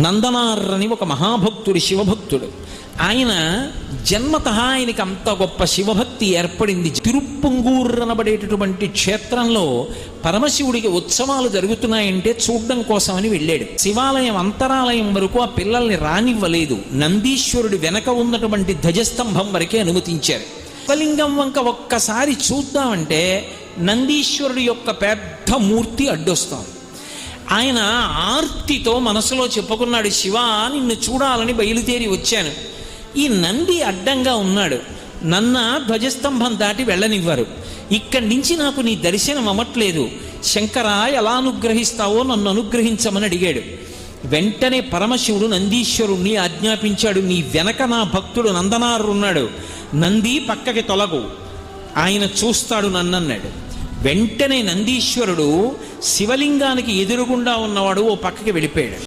నందనార్ అని ఒక మహాభక్తుడు శివభక్తుడు. ఆయన జన్మత ఆయనకి అంత గొప్ప శివభక్తి ఏర్పడింది. తిరుప్పంగూర్ అనబడేటటువంటి క్షేత్రంలో పరమశివుడికి ఉత్సవాలు జరుగుతున్నాయంటే చూడడం కోసమని వెళ్ళాడు. శివాలయం అంతరాలయం వరకు ఆ పిల్లల్ని రానివ్వలేదు. నందీశ్వరుడి వెనక ఉన్నటువంటి ధ్వజస్తంభం వరకే అనుమతించారు. శివలింగం వంక ఒక్కసారి చూద్దామంటే నందీశ్వరుడి యొక్క పెద్ద మూర్తి అడ్డొస్తాం. ఆయన ఆర్తితో మనసులో చెప్పుకున్నాడు శివ నిన్ను చూడాలని బయలుదేరి వచ్చాను. ఈ నంది అడ్డంగా ఉన్నాడు. నన్న ధ్వజస్తంభం దాటి వెళ్ళనివ్వరు. ఇక్కడి నుంచి నాకు నీ దర్శనం అవ్వట్లేదు శంకర ఎలా అనుగ్రహిస్తావో నన్ను అనుగ్రహించమని అడిగాడు. వెంటనే పరమశివుడు నందీశ్వరుణ్ణి ఆజ్ఞాపించాడు. నీ వెనక నా భక్తుడు నందనారు ఉన్నాడు. నంది పక్కకి తొలగు. ఆయన చూస్తాడు నన్నన్నాడు. వెంటనే నందీశ్వరుడు శివలింగానికి ఎదురుగుండా ఉన్నవాడు ఓ పక్కకి వెళ్ళిపోయాడు.